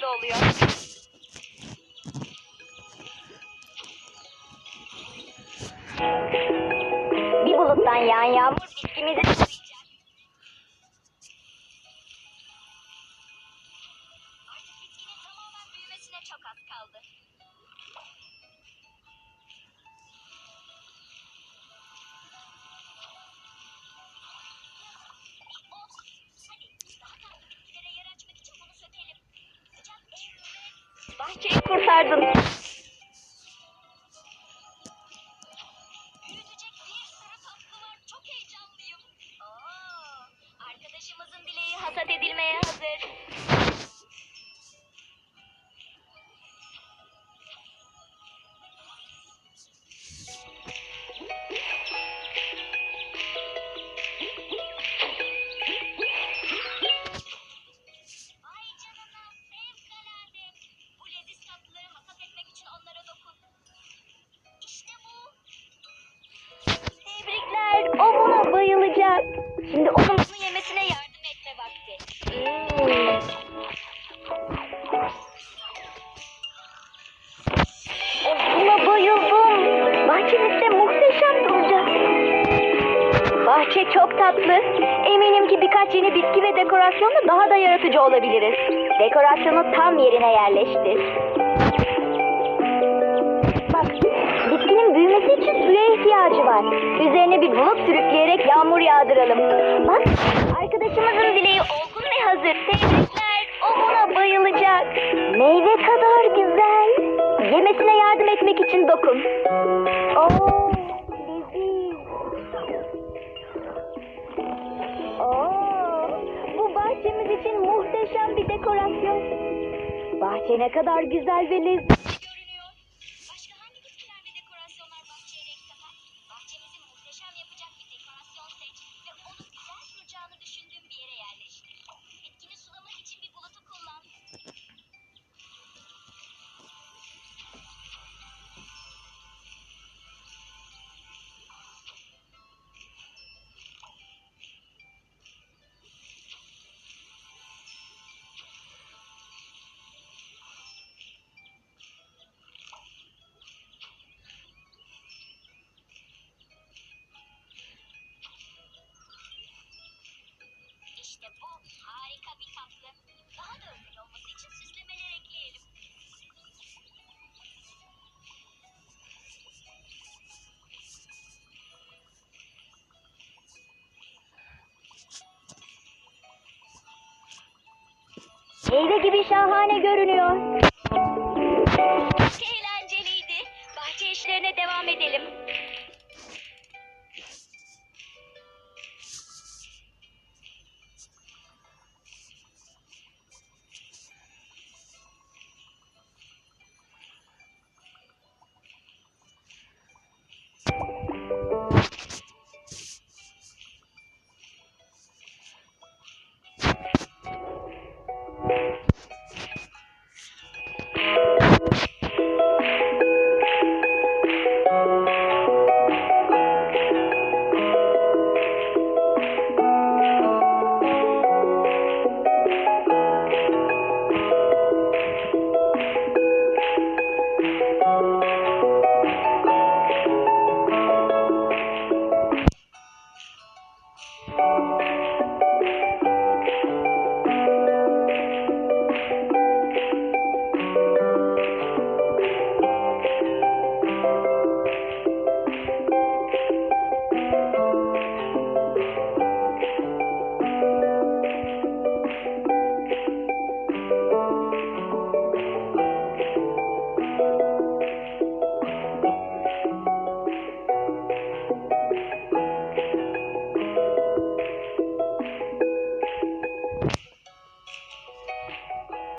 hızlı oluyor. Bir buluttan yağan yağmur bitkimizi koruyacak. Çok az kaldı. Heyecanlıyım. Oo, arkadaşımızın dileği hasat edilmeye hazır. Şimdi onun bunu yemesine yardım etme vakti. Hmm. Buna bayıldım. Bahçemizde muhteşem duracak. Bahçe çok tatlı. Eminim ki birkaç yeni bitki ve dekorasyonla daha da yaratıcı olabiliriz. Dekorasyonu tam yerine yerleştir. Bak, bitkinin büyümesi için suya ihtiyacı var. Üzerine bir bulut sürükleyerek yağmur yağdıralım. Bak, arkadaşımızın dileği olgun ve hazır. Tebrikler, o buna bayılacak. Meyve kadar güzel. Yemesine yardım etmek için dokun. Oo, leziz. Oo, bu bahçemiz için muhteşem bir dekorasyon. Bahçe ne kadar güzel ve lezzetli bu harika bir tatlı. Daha da özel olması için süslemeler ekleyelim. Meyve gibi şahane görünüyor. Çok eğlenceliydi. Bahçe işlerine devam edelim.